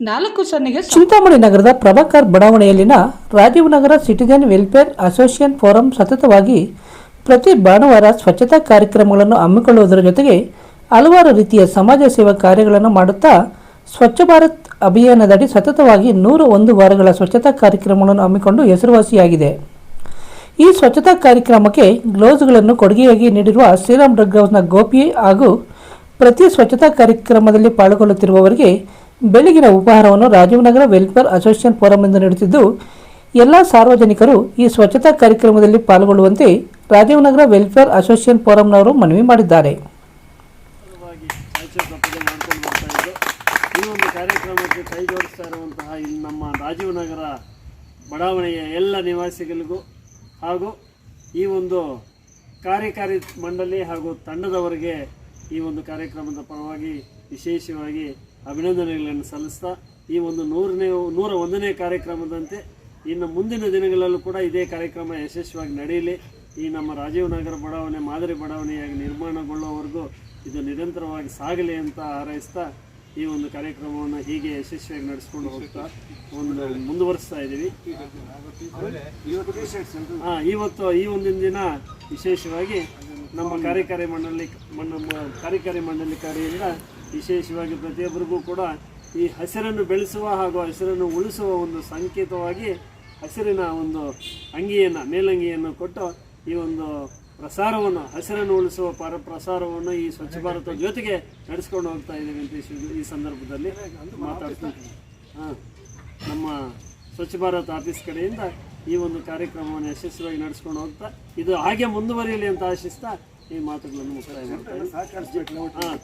ನಾಲ್ಕು ಸನ್ನಿಗೆ ಚಿಂತಾಮಣಿ ನಗರದ Prabhakar ಬಡಾವಣೆಯಲ್ಲಿನ Rajiv Nagar citizen welfare association forum ಸತತವಾಗಿ ಪ್ರತಿ ಭಾನುವಾರ ಸ್ವಚ್ಛತಾ ಕಾರ್ಯಕ್ರಮಗಳನ್ನು ಹಮ್ಮಿಕೊಳ್ಳುವುದರ ಜೊತೆಗೆ ಹಲವಾರು ರೀತಿಯ ಸಮಾಜ ಸೇವಾ ಕಾರ್ಯಗಳನ್ನು ಮಾಡುತ್ತಾ ಸ್ವಚ್ಛ ಭಾರತ್ ಅಭಿಯಾನದಡಿ ಸತತವಾಗಿ ನೂರ ಒಂದು ವಾರಗಳ ಸ್ವಚ್ಛತಾ ಕಾರ್ಯಕ್ರಮಗಳನ್ನು ಹಮ್ಮಿಕೊಂಡು ಹೆಸರುವಾಸಿಯಾಗಿದೆ. ಈ ಸ್ವಚ್ಛತಾ ಕಾರ್ಯಕ್ರಮಕ್ಕೆ ಗ್ಲೌಸ್ಗಳನ್ನು ಕೊಡುಗೆಯಾಗಿ ನೀಡಿರುವ ಶ್ರೀರಾಮ್ ಡ್ರಗ್ ಹೌಸ್ನ ಗೋಪಿ ಹಾಗೂ ಪ್ರತಿ ಸ್ವಚ್ಛತಾ ಕಾರ್ಯಕ್ರಮದಲ್ಲಿ ಪಾಲ್ಗೊಳ್ಳುತ್ತಿರುವವರಿಗೆ ಬೆಳಗಿನ ಉಪಹಾರವನ್ನು ರಾಜೀವನಗರ ವೆಲ್ಫೇರ್ ಅಸೋಸಿಯೇಷನ್ ಫೋರಂನಿಂದ ನೀಡುತ್ತಿದ್ದು, ಎಲ್ಲ ಸಾರ್ವಜನಿಕರು ಈ ಸ್ವಚ್ಛತಾ ಕಾರ್ಯಕ್ರಮದಲ್ಲಿ ಪಾಲ್ಗೊಳ್ಳುವಂತೆ ರಾಜೀವನಗರ ವೆಲ್ಫೇರ್ ಅಸೋಸಿಯೇಷನ್ ಫೋರಂನವರು ಮನವಿ ಮಾಡಿದ್ದಾರೆ. ಈ ಒಂದು ಕಾರ್ಯಕ್ರಮಕ್ಕೆ ಕೈ ಇರುವಂತಹ ನಮ್ಮ ರಾಜೀವ್ನಗರ ಬಡಾವಣೆಯ ಎಲ್ಲ ನಿವಾಸಿಗಳಿಗೂ ಹಾಗೂ ಈ ಒಂದು ಕಾರ್ಯಕಾರಿ ಮಂಡಳಿ ಹಾಗೂ ತಂಡದವರಿಗೆ ಈ ಒಂದು ಕಾರ್ಯಕ್ರಮದ ಪರವಾಗಿ ವಿಶೇಷವಾಗಿ ಅಭಿನಂದನೆಗಳನ್ನು ಸಲ್ಲಿಸ್ತಾ ಈ ಒಂದು ನೂರನೇ, ನೂರ ಒಂದನೇ ಕಾರ್ಯಕ್ರಮದಂತೆ ಇನ್ನು ಮುಂದಿನ ದಿನಗಳಲ್ಲೂ ಕೂಡ ಇದೇ ಕಾರ್ಯಕ್ರಮ ಯಶಸ್ವಿಯಾಗಿ ನಡೆಯಲಿ. ಈ ನಮ್ಮ ರಾಜೀವ್ ನಗರ ಬಡಾವಣೆ, ಮಾದರಿ ಬಡಾವಣೆಯಾಗಿ ನಿರ್ಮಾಣಗೊಳ್ಳುವವರೆಗೂ ಇದು ನಿರಂತರವಾಗಿ ಸಾಗಲಿ ಅಂತ ಹಾರೈಸ್ತಾ ಈ ಒಂದು ಕಾರ್ಯಕ್ರಮವನ್ನು ಹೀಗೆ ಯಶಸ್ವಿಯಾಗಿ ನಡೆಸ್ಕೊಂಡು ಹೋಗ್ತಾ ಒಂದು ಮುಂದುವರಿಸ್ತಾ ಇದ್ದೀವಿ. ಹಾಂ ಇವತ್ತು ಈ ಒಂದಿನ ದಿನ ವಿಶೇಷವಾಗಿ ನಮ್ಮ ಕಾರ್ಯಕಾರಿ ಮಂಡಳಿ ನಮ್ಮ ಕಾರ್ಯಕಾರಿ ಮಂಡಳಿ ಕಾರ್ಯದಿಂದ ವಿಶೇಷವಾಗಿ ಪ್ರತಿಯೊಬ್ಬರಿಗೂ ಕೂಡ ಈ ಹಸಿರನ್ನು ಬೆಳೆಸುವ ಹಾಗೂ ಹಸಿರನ್ನು ಉಳಿಸುವ ಒಂದು ಸಂಕೇತವಾಗಿ ಹಸಿರಿನ ಒಂದು ಅಂಗಿಯನ್ನು ಮೇಲಂಗಿಯನ್ನು ಕೊಟ್ಟು ಈ ಒಂದು ಪ್ರಸಾರವನ್ನು ಹಸಿರನ್ನು ಉಳಿಸುವ ಪರ ಪ್ರಸಾರವನ್ನು ಈ ಸ್ವಚ್ಛ ಭಾರತ ಜೊತೆಗೆ ನಡೆಸ್ಕೊಂಡು ಹೋಗ್ತಾ ಇದ್ದೀವಿ ಅಂತ ಈ ಸಂದರ್ಭದಲ್ಲಿ ಮಾತಾಡ್ತೀನಿ ಹಾಂ ನಮ್ಮ ಸ್ವಚ್ಛ ಭಾರತ್ ಆಫೀಸ್ ಕಡೆಯಿಂದ ಈ ಒಂದು ಕಾರ್ಯಕ್ರಮವನ್ನು ಯಶಸ್ವಿಯಾಗಿ ನಡೆಸ್ಕೊಂಡು ಹೋಗ್ತಾ ಇದು ಹಾಗೆ ಮುಂದುವರಿಯಲಿ ಅಂತ ಆಶಿಸ್ತಾ ಈ ಮಾತುಗಳನ್ನು ಮುಕ್ತಾಯ ಮಾಡ್ತಾ ಸ್ವಚ್ಛ ಹಾಂ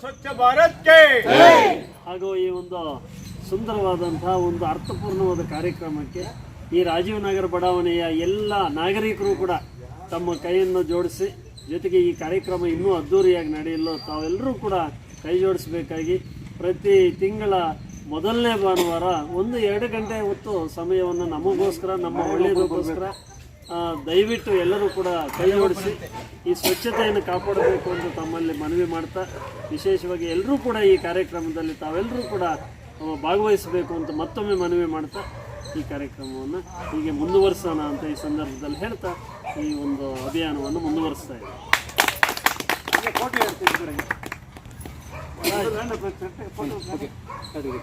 ಸ್ವಚ್ಛ ಭಾರತ್ಗೆ. ಹಾಗೂ ಈ ಒಂದು ಸುಂದರವಾದಂತಹ ಒಂದು ಅರ್ಥಪೂರ್ಣವಾದ ಕಾರ್ಯಕ್ರಮಕ್ಕೆ ಈ ರಾಜೀವ್ ನಗರ ಬಡಾವಣೆಯ ಎಲ್ಲ ನಾಗರಿಕರು ಕೂಡ ತಮ್ಮ ಕೈಯನ್ನು ಜೋಡಿಸಿ ಜೊತೆಗೆ ಈ ಕಾರ್ಯಕ್ರಮ ಇನ್ನೂ ಅದ್ಧೂರಿಯಾಗಿ ನಡೆಯಲು ತಾವೆಲ್ಲರೂ ಕೂಡ ಕೈ ಜೋಡಿಸಬೇಕಾಗಿ ಪ್ರತಿ ತಿಂಗಳ ಮೊದಲನೇ ಭಾನುವಾರ ಒಂದು ಎರಡು ಗಂಟೆ ಹೊತ್ತು ಸಮಯವನ್ನು ನಮಗೋಸ್ಕರ ನಮ್ಮ ಒಳ್ಳೆಯದಕ್ಕೋಸ್ಕರ ದಯವಿಟ್ಟು ಎಲ್ಲರೂ ಕೂಡ ಕೈ ಜೋಡಿಸಿ ಈ ಸ್ವಚ್ಛತೆಯನ್ನು ಕಾಪಾಡಬೇಕು ಅಂತ ತಮ್ಮಲ್ಲಿ ಮನವಿ ಮಾಡ್ತಾ ವಿಶೇಷವಾಗಿ ಎಲ್ಲರೂ ಕೂಡ ಈ ಕಾರ್ಯಕ್ರಮದಲ್ಲಿ ತಾವೆಲ್ಲರೂ ಕೂಡ ಭಾಗವಹಿಸಬೇಕು ಅಂತ ಮತ್ತೊಮ್ಮೆ ಮನವಿ ಮಾಡ್ತಾ ಈ ಕಾರ್ಯಕ್ರಮವನ್ನು ಹೀಗೆ ಮುಂದುವರಿಸೋಣ ಅಂತ ಈ ಸಂದರ್ಭದಲ್ಲಿ ಹೇಳ್ತಾ ಈ ಒಂದು ಅಭಿಯಾನವನ್ನು ಮುಂದುವರಿಸ್ತಾ ಇದ್ದೀವಿ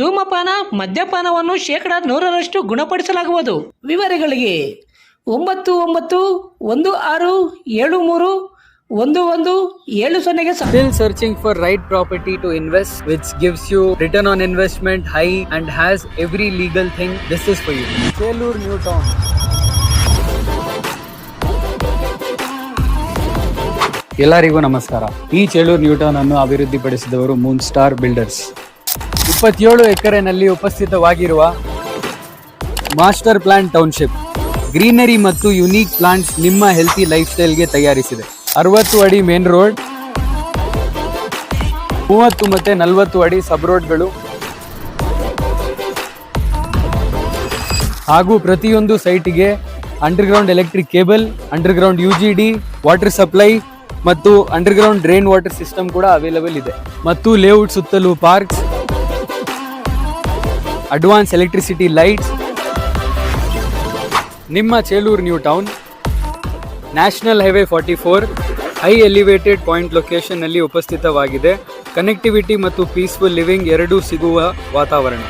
ಧೂಮಪಾನ ಮದ್ಯಪಾನವನ್ನು ಶೇಕಡ ನೂರರಷ್ಟು ಗುಣಪಡಿಸಲಾಗುವುದು. ವಿವರಗಳಿಗೆ ಒಂಬತ್ತು ಒಂಬತ್ತು ಒಂದು ಆರು ಏಳು ಮೂರು ಒಂದು ಒಂದು ಏಳು ಸೊನ್ನೆಗೆ still searching for right property to invest which gives you return on investment high and has every legal thing this is for you Selur new town ಎಲ್ಲರಿಗೂ ನಮಸ್ಕಾರ. ಈ ಚೇಳೂರ್ ನ್ಯೂಟನ್ ಅನ್ನು ಅಭಿವೃದ್ಧಿಪಡಿಸಿದವರು ಮೂನ್ ಸ್ಟಾರ್ ಬಿಲ್ಡರ್ಸ್ ಇಪ್ಪತ್ತೇಳು ಎಕರೆನಲ್ಲಿ ಉಪಸ್ಥಿತವಾಗಿರುವ ಮಾಸ್ಟರ್ ಪ್ಲಾನ್ ಟೌನ್ಶಿಪ್, ಗ್ರೀನರಿ ಮತ್ತು unique plants ನಿಮ್ಮ healthy life ಸ್ಟೈಲ್ಗೆ ತಯಾರಿಸಿದೆ. ಅರವತ್ತು ಅಡಿ ಮೇನ್ ರೋಡ್, ಮೂವತ್ತು ಮತ್ತು ನಲವತ್ತು ಅಡಿ ಸಬ್ ರೋಡ್ಗಳು ಹಾಗೂ ಪ್ರತಿಯೊಂದು ಸೈಟಿಗೆ underground electric cable, underground U G D water supply ಮತ್ತು ಅಂಡರ್ಗ್ರೌಂಡ್ ಡ್ರೈನ್ ವಾಟರ್ ಸಿಸ್ಟಮ್ ಕೂಡ ಅವೈಲಬಲ್ ಇದೆ. ಮತ್ತು ಲೇಔಟ್ ಸುತ್ತಲೂ ಪಾರ್ಕ್ಸ್ ಅಡ್ವಾನ್ಸ್ ಎಲೆಕ್ಟ್ರಿಸಿಟಿ ಲೈಟ್ಸ್. ನಿಮ್ಮ Chelur new town, national highway forty four, high elevated point ಲೊಕೇಶನ್ನಲ್ಲಿ ಉಪಸ್ಥಿತವಾಗಿದೆ. ಕನೆಕ್ಟಿವಿಟಿ ಮತ್ತು ಪೀಸ್ಫುಲ್ ಲಿವಿಂಗ್ ಎರಡೂ ಸಿಗುವ ವಾತಾವರಣ.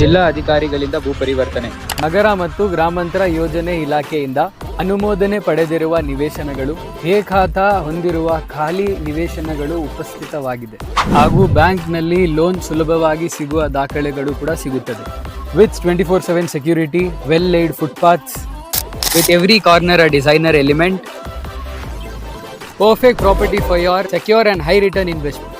ಜಿಲ್ಲಾ ಅಧಿಕಾರಿಗಳಿಂದ ಭೂ ಪರಿವರ್ತನೆ ನಗರ ಮತ್ತು ಗ್ರಾಮಾಂತರ ಯೋಜನೆ ಇಲಾಖೆಯಿಂದ ಅನುಮೋದನೆ ಪಡೆದಿರುವ ನಿವೇಶನಗಳು ಖಾತ ಹೊಂದಿರುವ ಖಾಲಿ ನಿವೇಶನಗಳು ಉಪಸ್ಥಿತವಾಗಿದೆ. ಹಾಗೂ ಬ್ಯಾಂಕ್ನಲ್ಲಿ ಲೋನ್ ಸುಲಭವಾಗಿ ಸಿಗುವ ದಾಖಲೆಗಳು ಕೂಡ ಸಿಗುತ್ತದೆ. With twenty four seven security, well laid footpaths, with every corner a designer element, perfect property for your secure and high return return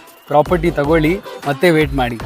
property ತಗೊಳ್ಳಿ ಮತ್ತೆ ವೇಟ್ ಮಾಡಿ.